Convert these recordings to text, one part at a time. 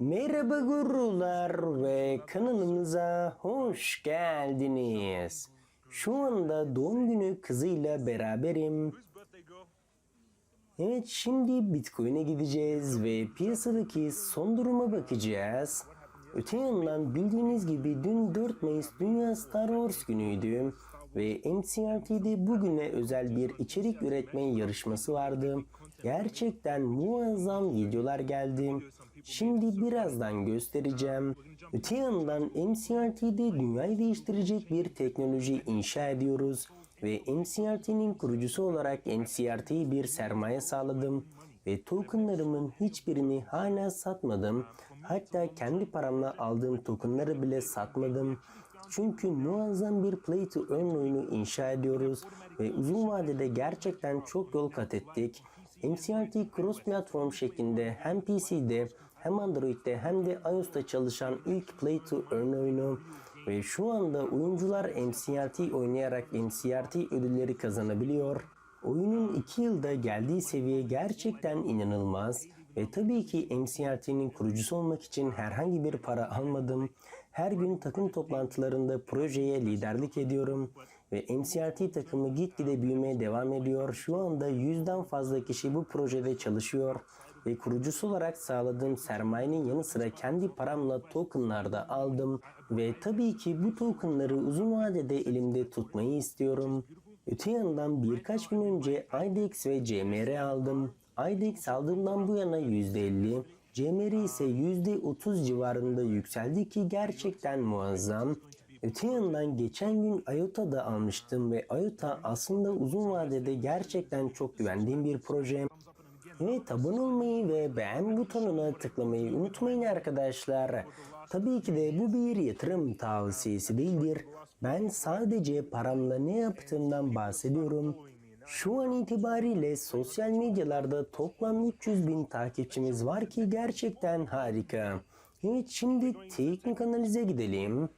Merhaba gurular ve kanalımıza hoş geldiniz. Şu anda doğum günü kızıyla beraberim. Evet şimdi Bitcoin'e gideceğiz ve piyasadaki son duruma bakacağız. Öte yandan bildiğiniz gibi dün 4 Mayıs Dünya Star Wars günüydü ve MCRT'de bugüne özel bir içerik üretme yarışması vardı. Gerçekten muazzam videolar geldi. Şimdi birazdan göstereceğim. Öte yandan MCRT'de dünyayı değiştirecek bir teknoloji inşa ediyoruz ve MCRT'nin kurucusu olarak MCRT'ye bir sermaye sağladım ve tokenlarımın hiçbirini hala satmadım. Hatta kendi paramla aldığım tokenları bile satmadım. Çünkü muazzam bir play to earn oyunu inşa ediyoruz ve uzun vadede gerçekten çok yol kat ettik. MCRT cross platform şeklinde hem PC'de hem Android'de hem de iOS'ta çalışan ilk play to earn oyunu ve şu anda oyuncular MCRT oynayarak MCRT ödülleri kazanabiliyor. Oyunun 2 yılda geldiği seviye gerçekten inanılmaz ve tabii ki MCRT'nin kurucusu olmak için herhangi bir para almadım. Her gün takım toplantılarında projeye liderlik ediyorum ve MCRT takımı gitgide büyümeye devam ediyor. Şu anda yüzden fazla kişi bu projede çalışıyor ve kurucusu olarak sağladığım sermayenin yanı sıra kendi paramla tokenlar da aldım ve tabii ki bu tokenları uzun vadede elimde tutmayı istiyorum. Öte yandan birkaç gün önce IDEX ve CMR aldım. IDEX aldığımdan bu yana %50, CMR ise %30 civarında yükseldi ki gerçekten muazzam. Öte yandan geçen gün IOTA da almıştım ve IOTA aslında uzun vadede gerçekten çok güvendiğim bir proje. Evet abone olmayı ve beğen butonuna tıklamayı unutmayın arkadaşlar. Tabii ki de bu bir yatırım tavsiyesi değildir. Ben sadece paramla ne yaptığımdan bahsediyorum. Şu an itibariyle sosyal medyalarda toplam 300 bin takipçimiz var ki gerçekten harika. Evet şimdi teknik analize gidelim.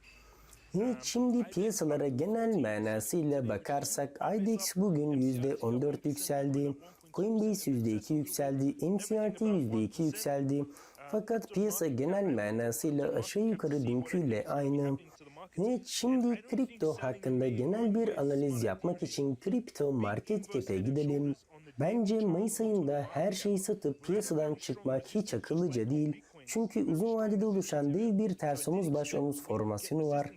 Evet şimdi piyasalara genel manasıyla bakarsak IDEX bugün %14 yükseldi. Coinbase %2 yükseldi. MCRT %2 yükseldi. Fakat piyasa genel manasıyla aşağı yukarı dünküyle aynı. Evet şimdi kripto hakkında genel bir analiz yapmak için kripto market cap'e gidelim. Bence Mayıs ayında her şeyi satıp piyasadan çıkmak hiç akıllıca değil. Çünkü uzun vadede oluşan dev bir ters omuz baş omuz formasyonu var.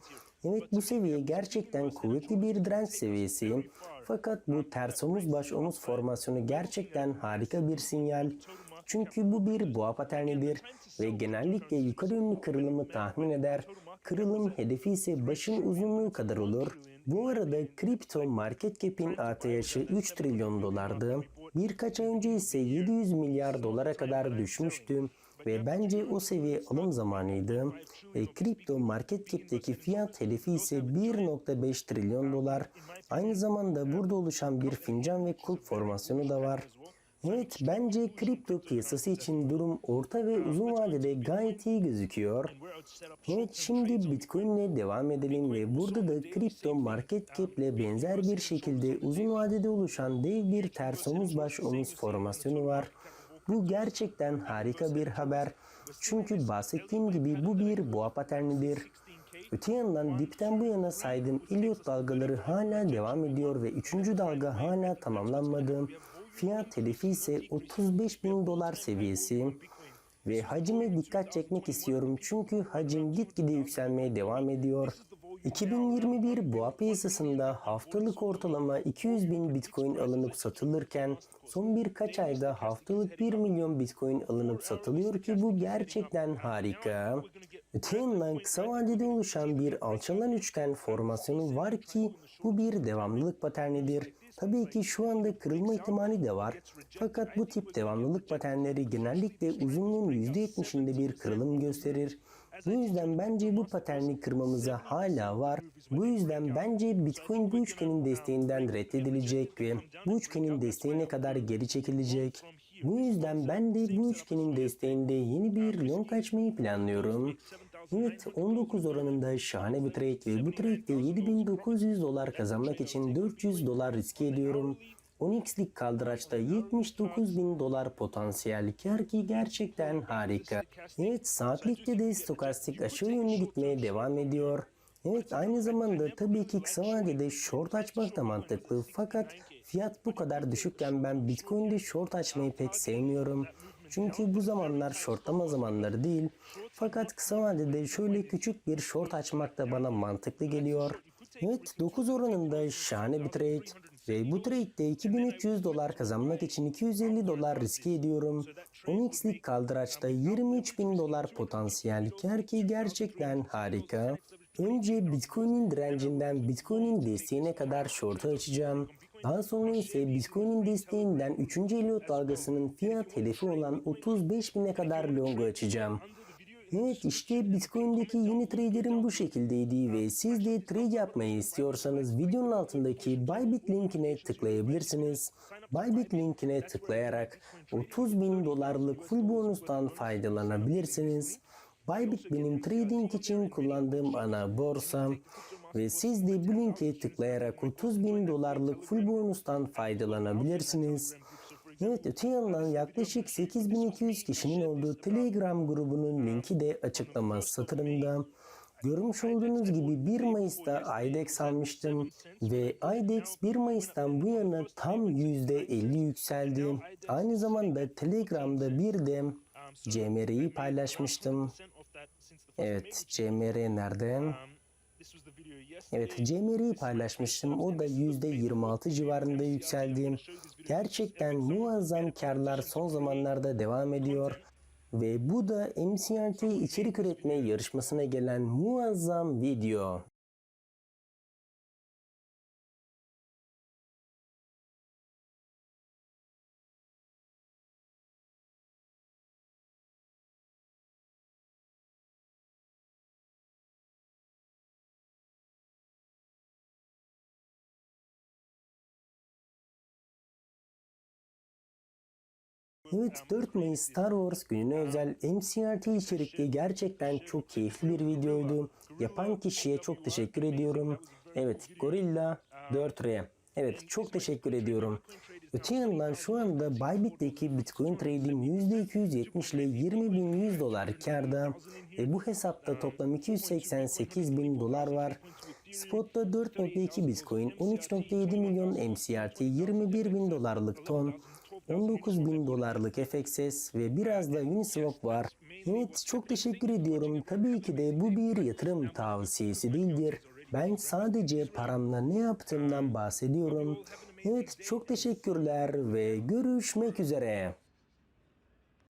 Evet bu seviye gerçekten kuvvetli bir direnç seviyesi. Fakat bu ters omuz baş omuz formasyonu gerçekten harika bir sinyal. Çünkü bu bir boğa paternidir ve genellikle yukarı yönlü kırılımı tahmin eder. Kırılım hedefi ise başın uzunluğu kadar olur. Bu arada kripto market cap'in ATH'ı 3 trilyon dolardı. Birkaç ay önce ise 700 milyar dolara kadar düşmüştü ve bence o seviye alım zamanıydı. Ve kripto market cap'teki fiyat hedefi ise 1.5 trilyon dolar. Aynı zamanda burada oluşan bir fincan ve kulp formasyonu da var. Evet bence kripto piyasası için durum orta ve uzun vadede gayet iyi gözüküyor. Evet şimdi Bitcoin ile devam edelim ve burada da kripto market cap ile benzer bir şekilde uzun vadede oluşan dev bir ters omuz baş omuz formasyonu var. Bu gerçekten harika bir haber. Çünkü bahsettiğim gibi bu bir boğa paternidir. Öte yandan dipten bu yana saydığım Elliot dalgaları hala devam ediyor ve üçüncü dalga hala tamamlanmadı. Fiyat hedefi ise 35 bin dolar seviyesi. Ve hacime dikkat çekmek istiyorum çünkü hacim gitgide yükselmeye devam ediyor. 2021 boğa piyasasında haftalık ortalama 200 bin bitcoin alınıp satılırken son birkaç ayda haftalık 1 milyon bitcoin alınıp satılıyor ki bu gerçekten harika. Öte yandan kısa vadede oluşan bir alçalan üçgen formasyonu var ki bu bir devamlılık paternidir. Tabii ki şu anda kırılma ihtimali de var. Fakat bu tip devamlılık paternleri genellikle uzunluğun %70'inde bir kırılım gösterir. Bu yüzden bence bu paterni kırmamıza hala var. Bu yüzden bence Bitcoin bu üçgenin desteğinden reddedilecek ve bu üçgenin desteğine kadar geri çekilecek. Bu yüzden ben de bu üçgenin desteğinde yeni bir long açmayı planlıyorum. Evet 19 oranında şahane bir trade ve bu trade'de 7900 dolar kazanmak için 400 dolar riske ediyorum. 10x'lik kaldıraçta 79 bin dolar potansiyel kar ki gerçekten harika. Evet saatlikte de stokastik aşağı yönlü gitmeye devam ediyor. Evet aynı zamanda tabii ki kısa vadede short açmak da mantıklı fakat fiyat bu kadar düşükken ben Bitcoin'de short açmayı pek sevmiyorum. Çünkü bu zamanlar shortlama zamanları değil. Fakat kısa vadede şöyle küçük bir short açmak da bana mantıklı geliyor. Evet 9 oranında şahane bir trade. Ve bu trade'de 2300 dolar kazanmak için 250 dolar riske ediyorum. 10x'lik kaldıraçta 23.000 dolar potansiyel kar ki gerçekten harika. Önce Bitcoin'in direncinden Bitcoin'in desteğine kadar short'u açacağım. Daha sonra ise Bitcoin'in desteğinden 3. Elliot dalgasının fiyat hedefi olan 35.000'e kadar long'u açacağım. Evet işte Bitcoin'deki yeni traderim bu şekildeydi ve siz de trade yapmayı istiyorsanız videonun altındaki Bybit linkine tıklayabilirsiniz. Bybit linkine tıklayarak 30 bin dolarlık full bonustan faydalanabilirsiniz. Bybit benim trading için kullandığım ana borsa ve siz de bu linke tıklayarak 30 bin dolarlık full bonustan faydalanabilirsiniz. Evet öte yandan yaklaşık 8200 kişinin olduğu Telegram grubunun linki de açıklama satırında. Görmüş olduğunuz gibi 1 Mayıs'ta IDEX almıştım ve IDEX 1 Mayıs'tan bu yana tam %50 yükseldi. Aynı zamanda Telegram'da bir de CMR'yi paylaşmıştım. Evet CMR nerede? Evet CMR'yi paylaşmıştım. O da %26 civarında yükseldi. Gerçekten muazzam karlar son zamanlarda devam ediyor. Ve bu da MCRT içerik üretme yarışmasına gelen muazzam video. Evet 4 Mayıs Star Wars gününe özel MCRT içerikli gerçekten çok keyifli bir videoydu. Yapan kişiye çok teşekkür ediyorum. Evet Gorilla 4R. Evet çok teşekkür ediyorum. Öte yandan şu anda Bybit'teki Bitcoin trade'im %270 ile 20.100 dolar karda ve bu hesapta toplam 288 bin dolar var. Spot'ta 4.2 Bitcoin, 13.7 milyon MCRT, 21 bin dolarlık ton, 19 bin dolarlık FXS ve biraz da Uniswap var. Evet çok teşekkür ediyorum. Tabii ki de bu bir yatırım tavsiyesi değildir. Ben sadece paramla ne yaptığımdan bahsediyorum. Evet çok teşekkürler ve görüşmek üzere.